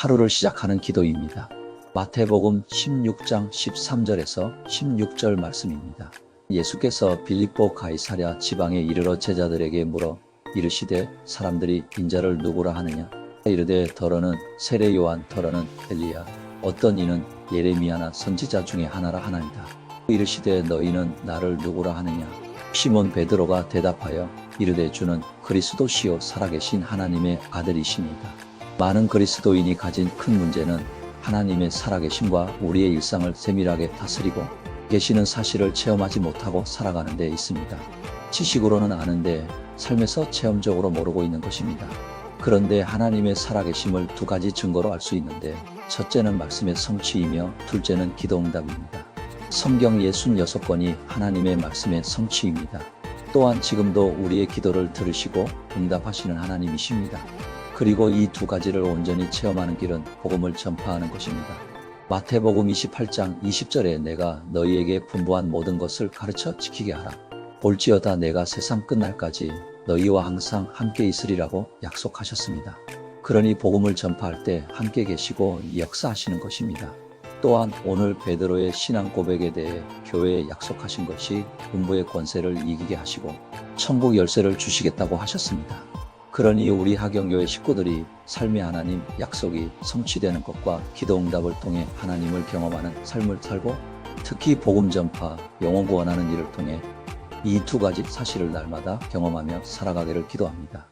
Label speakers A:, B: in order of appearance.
A: 하루를 시작하는 기도입니다. 마태복음 16장 13절에서 16절 말씀입니다. 예수께서 빌립보 가이사랴 지방에 이르러 제자들에게 물어 이르시되 사람들이 인자를 누구라 하느냐 이르되 더러는 세례 요한 더러는 엘리야 어떤 이는 예레미야나 선지자 중에 하나라 하나이다. 이르시되 너희는 나를 누구라 하느냐 시몬 베드로가 대답하여 이르되 주는 그리스도시요 살아계신 하나님의 아들이십니다. 많은 그리스도인이 가진 큰 문제는 하나님의 살아계심과 우리의 일상을 세밀하게 다스리고 계시는 사실을 체험하지 못하고 살아가는 데 있습니다. 지식으로는 아는데 삶에서 체험적으로 모르고 있는 것입니다. 그런데 하나님의 살아계심을 두 가지 증거로 알 수 있는데 첫째는 말씀의 성취이며 둘째는 기도응답입니다. 성경 66권이 하나님의 말씀의 성취입니다. 또한 지금도 우리의 기도를 들으시고 응답하시는 하나님이십니다. 그리고 이 두 가지를 온전히 체험하는 길은 복음을 전파하는 것입니다. 마태복음 28장 20절에 내가 너희에게 분부한 모든 것을 가르쳐 지키게 하라. 볼지어다 내가 세상 끝날까지 너희와 항상 함께 있으리라고 약속하셨습니다. 그러니 복음을 전파할 때 함께 계시고 역사하시는 것입니다. 또한 오늘 베드로의 신앙 고백에 대해 교회에 약속하신 것이 음부의 권세를 이기게 하시고 천국 열쇠를 주시겠다고 하셨습니다. 그러니 우리 하경교회 식구들이 삶의 하나님 약속이 성취되는 것과 기도 응답을 통해 하나님을 경험하는 삶을 살고 특히 복음 전파, 영혼 구원하는 일을 통해 이 두 가지 사실을 날마다 경험하며 살아가기를 기도합니다.